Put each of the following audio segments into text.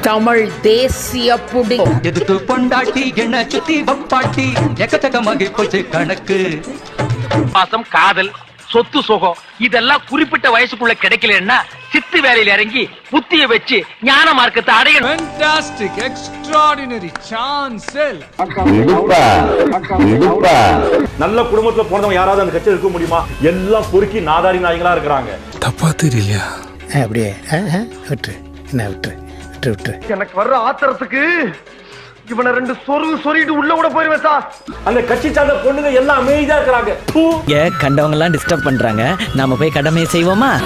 தமிழ் தேசிய புடி. எதுக்கு பொண்டாட்டி என்ன சுத்தி வப்பாட்டி? எக்கச்சக்கமாகி போச்சு கணக்கு. பாசம் காதல் சொத்து சுகம் இதெல்லாம் குறிப்பிட்ட வயசுக்குள்ள கிடைக்கலன்னா சித்து வேலையில இறங்கி புத்திய வச்சு ஞான மார்க்கத்தை அடையணும். Fantastic, extraordinary, chance. நல்ல குடும்பத்துல பிறந்தவங்க யாராவது அந்த கட்சியில் இருக்க முடியுமா? எல்லாம் பொறுக்கி நாதாரி நாய்களா இருக்கிறாங்க. தப்பா தெரியலையா? அப்படியே. விட்டுரு. என்ன விட்டுரு. விட்டுரு விட்டுரு. எனக்கு வர்ற ஆத்திரத்துக்கு இவனை ரெண்டு சொருகு சொருகிட்டு உள்ள கூட போயிருவேன் சார். அந்த கட்சி சார்ந்த பொண்ணுங்க எல்லாம் அமைதியா இருக்கிறாங்க. பூ. கண்டவங்க எல்லாம் டிஸ்டர்ப் பண்றாங்க. நாம போய் கடமையை செய்வோமா?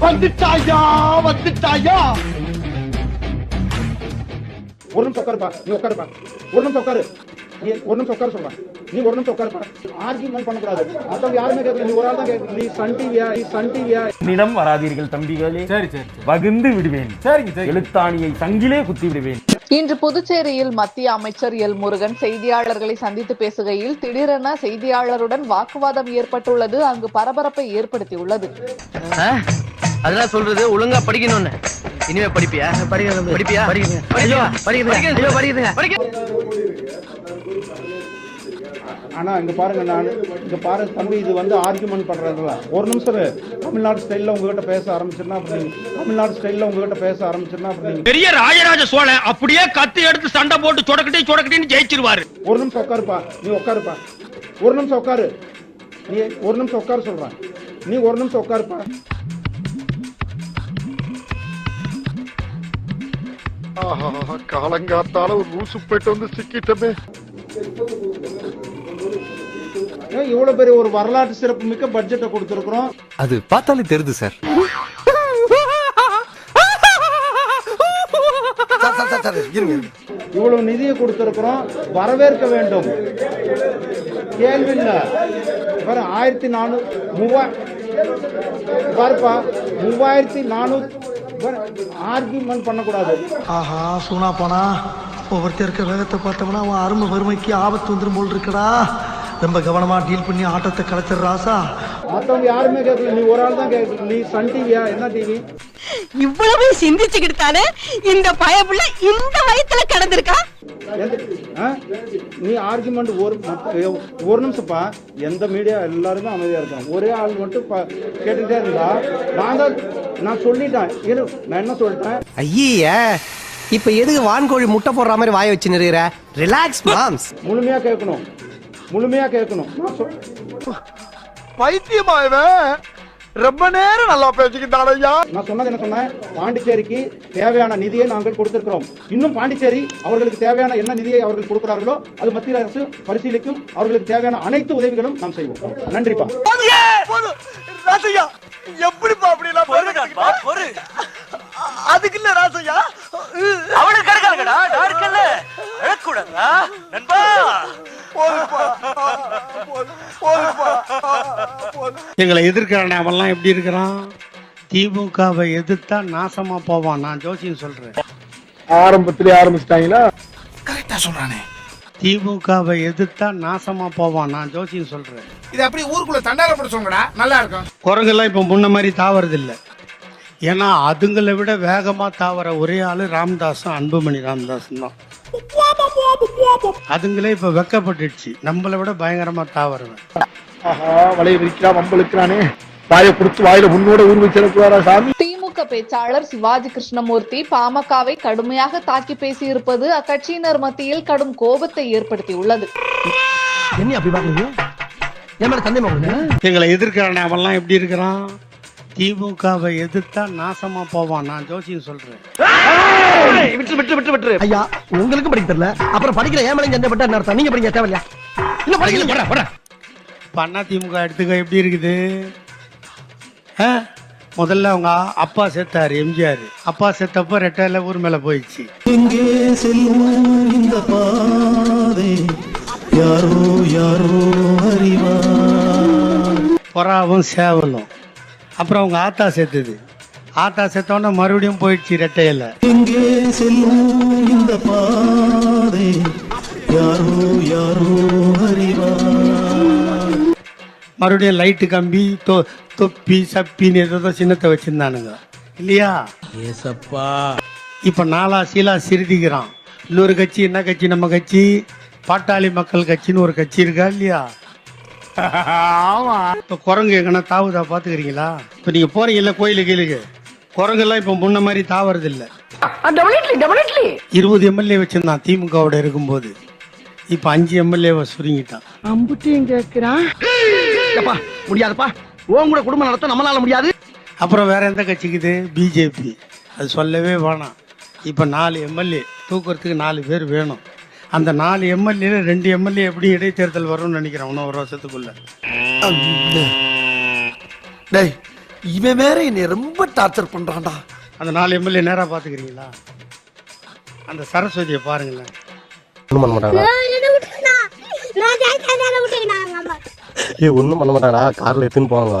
வந்துட்டாயா வந்துட்டாயா? ஒரு நிமிஷம் உட்காருப்பா. நீ உட்காருப்பா. ஒரு நிமிஷம் உட்காரு. நீ ஒரு நிமிஷம் உட்கார சொல்றேன் நீ ஒரு நிமிஷம் உட்காருப்பா. ஆர்கியூமெண்ட் பண்ணக்கூடாது. மத்தவங்க யாருமே கேட்கல. நீ ஒரு ஆள் தான் நீ சன் டிவியா நீ சன் டிவியா என்னிடம் வராதீர்கள் தம்பிகளே. சரி சரி வகுந்து விடுவேன். சரிங்க சரி எழுத்தாணியை சங்கிலே குத்தி விடுவேன். இன்று புதுச்சேரியில் மத்திய அமைச்சர் எல் முருகன் செய்தியாளர்களை சந்தித்து பேசுகையில் திடீரென செய்தியாளருடன் வாக்குவாதம் ஏற்பட்டுள்ளது. அங்கு பரபரப்பை ஏற்படுத்தியுள்ளது. அதெல்லாம் சொல்றது ஒழுங்கா படிக்கணும்னு. இனிமே படிப்பியா? படிக்கணும் படிப்பியா? படிக்கிறீங்க படிக்கிறீங்க ஆனா இங்க பாருங்க நான் இங்க பாருங்க தம்பி இது வந்து ஆர்கியூமெண்ட் பண்றதுல. ஒரு நிமிஷம். தமிழ்நாடு ஸ்டைல்ல உங்ககிட்ட பேச ஆரம்பிச்சிருந்தா அப்படி தமிழ்நாடு ஸ்டைல்ல உங்ககிட்ட பேச ஆரம்பிச்சிருந்தா அப்படி பெரிய ராஜராஜ சோழன் அப்படியே கத்தி எடுத்து சண்டை போட்டு சொடக்கட்டி சொடக்கட்டின்னு ஜெயிச்சிருவாரு. ஒரு நிமிஷம் உட்காருப்பா. நீ உட்காருப்பா. ஒரு நிமிஷம் உட்காரு. நீ ஒரு நிமிஷம் உட்கார சொல்றேன். நீ ஒரு நிமிஷம் உட்காருப்பா. காலங்காத்தால ஒரு ரூசு போயிட்டு வந்து சிக்கிட்டமே. ஏன் இவ்வளவு பெரிய ஒரு வரலாற்று சிறப்பு மிக்க பட்ஜெட்டை கொடுத்துருக்குறோம். அது பார்த்தாலே தெரியுது சார். இவ்வளவு நிதியை கொடுத்திருக்கிறோம். வரவேற்க வேண்டும். கேள்வி இல்ல. ஆயிரத்தி நானூறு மூவா பாருப்பா மூவாயிரத்தி நானூறு ஆர்கியூமெண்ட் பண்ணக்கூடாது. ஆஹா சூனா போனா ஒவ்வொருத்தர் இருக்க வேகத்தை பார்த்தோம்னா அவன் அருமை வறுமைக்கு ஆபத்து வந்துடும் போல் இருக்கடா. ரொம்ப கவனமா டீல் பண்ணி ஆட்டத்தை கலைச்சிடுற ராசா. மத்தவங்க யாருமே கேட்கல. நீ ஒரு ஆள் தான் கேட்கல நீ சன் டிவியா என்ன டிவி இவ்வளவு சிந்திச்சுக்கிட்டு தானே இந்த பயப்புள்ள இந்த வயத்துல கிடந்திருக்கா? நீ ஆர்குமெண்ட் ஒரு ஒரு நிமிஷம்ப்பா. எந்த மீடியா எல்லாருமே அமைதியா இருக்காங்க. ஒரே ஆள் மட்டும் கேட்டுக்கிட்டே இருந்தா தான் நான் சொல்லிட்டேன். இரு நான் என்ன சொல்லிட்டேன்? ஐய இப்ப எதுக்கு வான்கோழி முட்டை போடுற மாதிரி வாய வச்சு நிறுகிற ரிலாக்ஸ் மாம்ஸ் முழுமையா கேட்கணும். முழுமையா கேட்கணும். நான் சொல் பைத்தியமா இவன்? ரொம்ப நேரம் நல்லா பேசிக்கிட்டான் ஐயா. நான் சொன்னது என்ன சொன்னேன்? பாண்டிச்சேரிக்கு தேவையான நிதியை நாங்கள் கொடுத்திருக்கிறோம். இன்னும் பாண்டிச்சேரி அவர்களுக்கு தேவையான என்ன நிதியை அவர்கள் கொடுக்கிறார்களோ அது மத்திய அரசு பரிசீலிக்கும். அவர்களுக்கு தேவையான அனைத்து உதவிகளும் நாம் செய்வோம். நன்றிப்பா. எப்படிப்பா அப்படி எல்லாம் அதுக்கு இல்ல ராசையா? அவனுக்கு கிடக்காங்கடா நான் இருக்கல அழக்கூடாதா நண்பா. எங்களை எதிர்க்கிறான் அவன்லாம் எப்படி இருக்கிறான்? திமுகவை எதிர்த்தா நாசமா போவான். நான் ஜோசியம் சொல்றேன். ஆரம்பத்திலே ஆரம்பிச்சிட்டாங்களா? கரெக்டா சொல்றானே. திமுகவை எதிர்த்தா நாசமா போவான். நான் ஜோசியம் சொல்றேன். இது அப்படி ஊருக்குள்ள தண்டால போட சொல்லுங்கடா நல்லா இருக்கும். குரங்கெல்லாம் இப்ப முன்ன மாதிரி தாவறது இல்ல ஏன்னா அதுங்களை விட வேகமா தாவற ஒரே ஆளு ராமதாஸும் அன்புமணி ராமதாஸும் தான். அதுங்களே இப்ப வெக்கப்பட்டுடுச்சு. நம்மளை விட பயங்கரமா தாவறவன் ஆஹா வலைய விரிக்கிறா வம்பளுக்கிறானே வாயை கொடுத்து வாயில உன்னோட ஊர் வச்சிருக்குவாரா சாமி? திமுக பேச்சாளர் சிவாஜி கிருஷ்ணமூர்த்தி பாமகவை கடுமையாக தாக்கி பேசியிருப்பது அக்கட்சியினர் மத்தியில் கடும் கோபத்தை ஏற்படுத்தியுள்ளது. என்ன அப்படி பாக்குறீங்க எங்களை எதிர்க்கிறான் அவன்லாம் எப்படி இருக்கிறான்? திமுகவை எதிர்த்தா நாசமா போவான். நான் ஜோசியம் சொல்றேன். விட்டு விட்டு விட்டு விட்டு. ஐயா உங்களுக்கும் படிக்க தெரியல. அப்புறம் படிக்கிற ஏன் மேல சந்தேகப்பட்டா என்ன அர்த்தம் நீங்க படிக்க தேவையில்லையா? இல்ல படிக்கல இப்ப அண்ணா திமுக எடுத்துக்க எப்படி இருக்குது? ஆ? முதல்ல அவங்க அப்பா செத்தாரு எம்ஜிஆர். அப்பா செத்தப்ப ரெட்டையில ஊர் மேல போயிடுச்சு. எங்கே செல்லும் இந்த பாதை யாரோ யாரோ அறிவார். புறாவும் சேவலும். அப்புறம் அவங்க ஆத்தா செத்துது. ஆத்தா செத்தோன்னே மறுபடியும் போயிடுச்சு ரெட்டையில எங்கே செல்லும் இந்த பாதை யாரோ யாரோ மறுபடியும் லைட்டு கம்பி தொ தொப்பி சப்பின்னு ஏதோ சின்னத்தை வச்சிருந்தானுங்க. இல்லையா? ஏசப்பா. இப்போ நாலா சீலா சிறுதிக்கிறான் இன்னொரு கட்சி என்ன கட்சி நம்ம கட்சி? பாட்டாளி மக்கள் கட்சின்னு ஒரு கட்சி இருக்கா இல்லையா? இப்போ குரங்கு எங்கன்னா தாவுதா பார்த்துக்கிறீங்களா இப்போ நீங்கள் போறீங்கல்ல கோயிலு கீழுக்கு. குரங்கெல்லாம் இப்போ முன்ன மாதிரி தாவறது இல்லை இருபது எம்எல்ஏ வச்சிருந்தான் திமுகவோட இருக்கும்போது. இப்போ அஞ்சு எம்எல்ஏவை சுருங்கிட்டான். அம்புட்டியும் கேக்குறான். முடியாதுப்பா. உன் கூட குடும்பம் நடத்த நம்மளால முடியாது. அப்புறம் வேற எந்த கட்சிக்குது? பிஜேபி அது சொல்லவே வேணாம். இப்போ நாலு எம்எல்ஏ தூக்குறதுக்கு நாலு பேர் வேணும். அந்த நாலு எம்எல்ஏல ரெண்டு எம்எல்ஏ எப்படி இடைத்தேர்தல் வரும்னு நினைக்கிறேன் இன்னும் ஒரு வருஷத்துக்குள்ள. டேய் இவன் வேற என்னை ரொம்ப டார்ச்சர் பண்றான்டா. அந்த நாலு எம்எல்ஏ நேரா பாத்துக்கிறீங்களா? அந்த சரஸ்வதியை பாருங்களேன். ஒண்ணும் பண்ண மாட்டாங்களா ஏ ஒண்ணும் பண்ண மாட்டாடா கார்ல எடுத்துன்னு போவாங்க.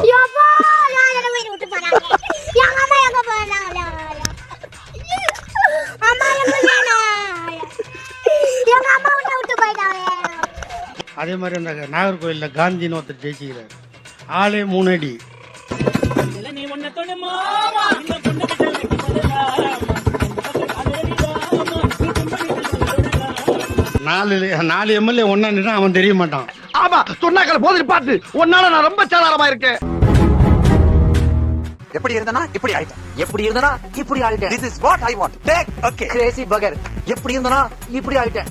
அதே மாதிரி அந்த நாகர்கோயிலில் காந்தின்னு ஒருத்தர் ஜெயிச்சுக்கிறார். ஆளே மூணு அடி நாலு நாலு எம்எல்ஏ ஒன்னா அவன் தெரிய மாட்டான். ஆமா சொன்னாக்கல போதிரி பாட்டு உன்னால நான் ரொம்ப சாதாரணமா இருக்கேன். எப்படி இருந்தனா? இப்படி ஆயிட்டேன். எப்படி இருந்தனா? இப்படி ஆயிட்டேன். This is what I want take okay crazy பகர் எப்படி இருந்தனா? இப்படி ஆயிட்டேன்.